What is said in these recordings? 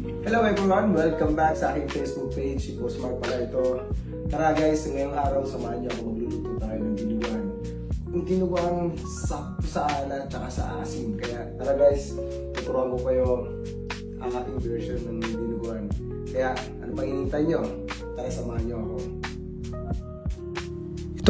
Hello everyone! Welcome back sa aking Facebook page. Si Boss Mark pala ito. Tara guys, ngayong araw samahan niyo ako magluluto tayo ng dinuguan. Yung dinuguan sakto sa alat at sa asim. Kaya tara guys, tuturuan ko kayo ang aking version ng dinuguan. Kaya ano pang inintay niyo? Tara samahan niyo ako.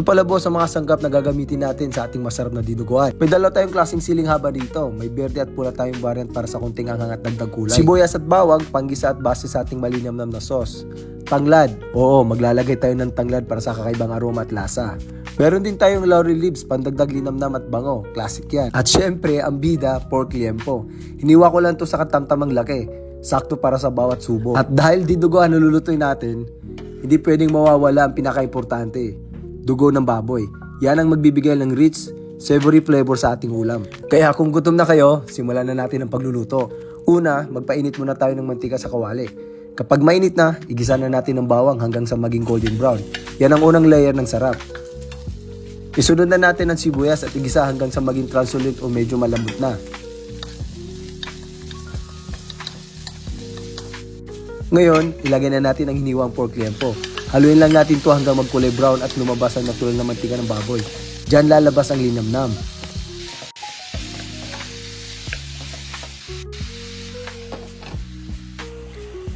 Ito pala boss ang mga sanggap na gagamitin natin sa ating masarap na dinuguan. May dalawa tayong klaseng siling haba dito. May berde at pula tayong variant para sa kunting anghang at dagdag kulay. Sibuyas at bawang, panggisa at base sa ating malinamnam na sauce. Tanglad. Oo, maglalagay tayo ng tanglad para sa kakaibang aroma at lasa. Meron din tayong laurel leaves, pandagdag linamnam at bango. Classic yan. At syempre, ang bida, pork liempo. Hiniwa ko lang to sa katamtamang laki. Sakto para sa bawat subo. At dahil dinuguan nalulutoy natin, hindi pwedeng mawawala ang pinaka-importante dugo ng baboy. Yan ang magbibigay ng rich, savory flavor sa ating ulam. Kaya kung gutom na kayo, simulan na natin ang pagluluto. Una, magpainit muna tayo ng mantika sa kawali. Kapag mainit na, igisa na natin ng bawang hanggang sa maging golden brown. Yan ang unang layer ng sarap. Isunod na natin ang sibuyas at igisa hanggang sa maging translucent o medyo malambot na. Ngayon, ilagay na natin ang hiniwang pork liempo. Haluin lang natin to hanggang magkulay brown at lumabas ang natural na mantika ng baboy. Diyan lalabas ang linamnam.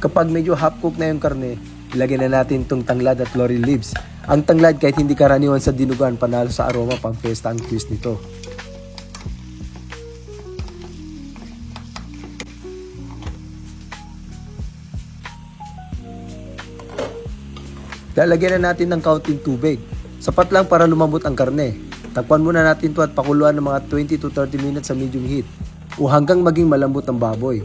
Kapag medyo half cook na yung karne, ilagay na natin itong tanglad at laurel leaves. Ang tanglad kahit hindi karaniwan sa dinugan, panalo sa aroma pang pesta ang twist nito. Lalagyan na natin ng kaunting tubig. Sapat lang para lumambot ang karne. Takpan muna natin to at pakuluan ng mga 20 to 30 minutes sa medium heat o hanggang maging malambot ang baboy.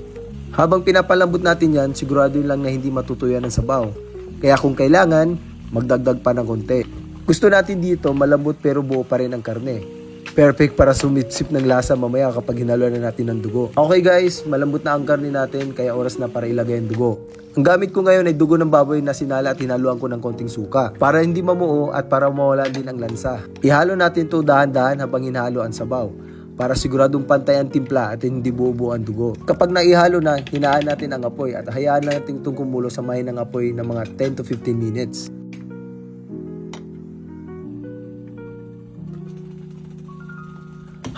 Habang pinapalambot natin yan, sigurado lang na hindi matutuyan ng sabaw. Kaya kung kailangan, magdagdag pa ng konti. Gusto natin dito malambot pero buo pa rin ang karne. Perfect para sumipsip ng lasa mamaya kapag hinaluan na natin ng dugo. Okay guys, malambot na ang karne natin kaya oras na para ilagay ang dugo. Ang gamit ko ngayon ay dugo ng baboy na sinala at hinaluan ko ng konting suka para hindi mamuo at para mawala din ang lansa. Ihalo natin to dahan-dahan habang hinahalo ang sabaw para siguradong pantay ang timpla at hindi buo ang dugo. Kapag naihalo na, hinaan natin ang apoy at hayaan natin itong kumulo sa mahinang apoy ng mga 10 to 15 minutes.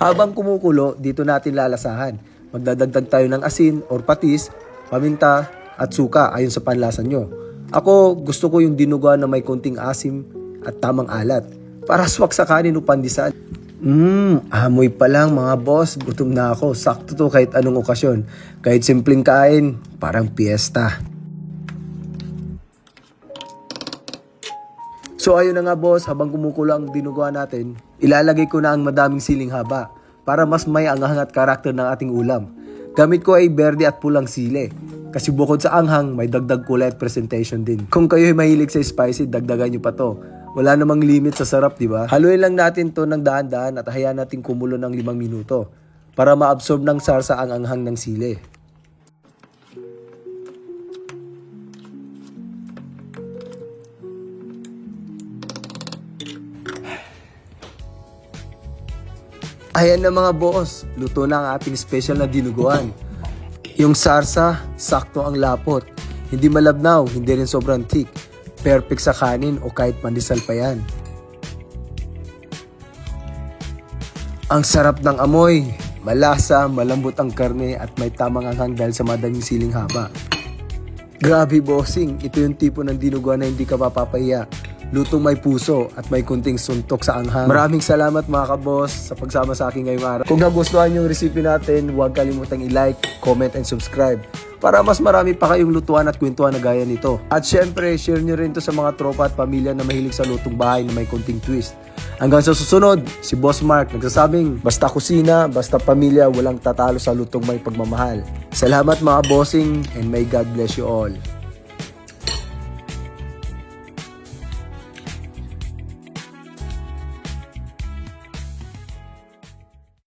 Habang kumukulo, dito natin lalasahan. Magdadagdag tayo ng asin or patis, paminta, at suka ayon sa panlasa nyo. Ako, gusto ko yung dinuguan na may konting asim at tamang alat para swak sa kanin o pandisan. Mmm, amoy pa lang mga boss, gutom na ako. Sakto to kahit anong okasyon. Kahit simpleng kain, parang piyesta. So ayun na nga boss, habang kumukulo ang dinuguan natin, ilalagay ko na ang madaming siling haba para mas may anghang at karakter ng ating ulam. Gamit ko ay berde at pulang sile. Kasi bukod sa anghang, may dagdag kulay at presentation din. Kung kayo ay mahilig sa spicy, dagdagan nyo pa to. Wala namang limit sa sarap, di ba? Haluin lang natin to ng daan-daan at hayaan natin kumulo ng limang minuto para ma-absorb ng sarsa ang anghang ng sile. Ayan na mga boss, luto na ang ating special na dinuguan. Yung sarsa, sakto ang lapot. Hindi malabnaw, hindi rin sobrang thick. Perfect sa kanin o kahit pandesal pa yan. Ang sarap ng amoy, malasa, malambot ang karne at may tamang anghang dahil sa madaming siling haba. Grabe bossing, ito yung tipo ng dinuguan na hindi ka mapapahiya. Lutong may puso at may kunting suntok sa anghang. Maraming salamat mga kaboss sa pagsama sa akin ngayong araw. Kung nagustuhan yung recipe natin, huwag kalimutang i-like, comment, and subscribe para mas marami pa kayong lutuan at kwentuhan na gaya nito. At syempre, share nyo rin to sa mga tropa at pamilya na mahilig sa lutong bahay na may kunting twist. Hanggang sa susunod, si Boss Mark nagsasabing, basta kusina, basta pamilya, walang tatalo sa lutong may pagmamahal. Salamat mga bossing and may God bless you all.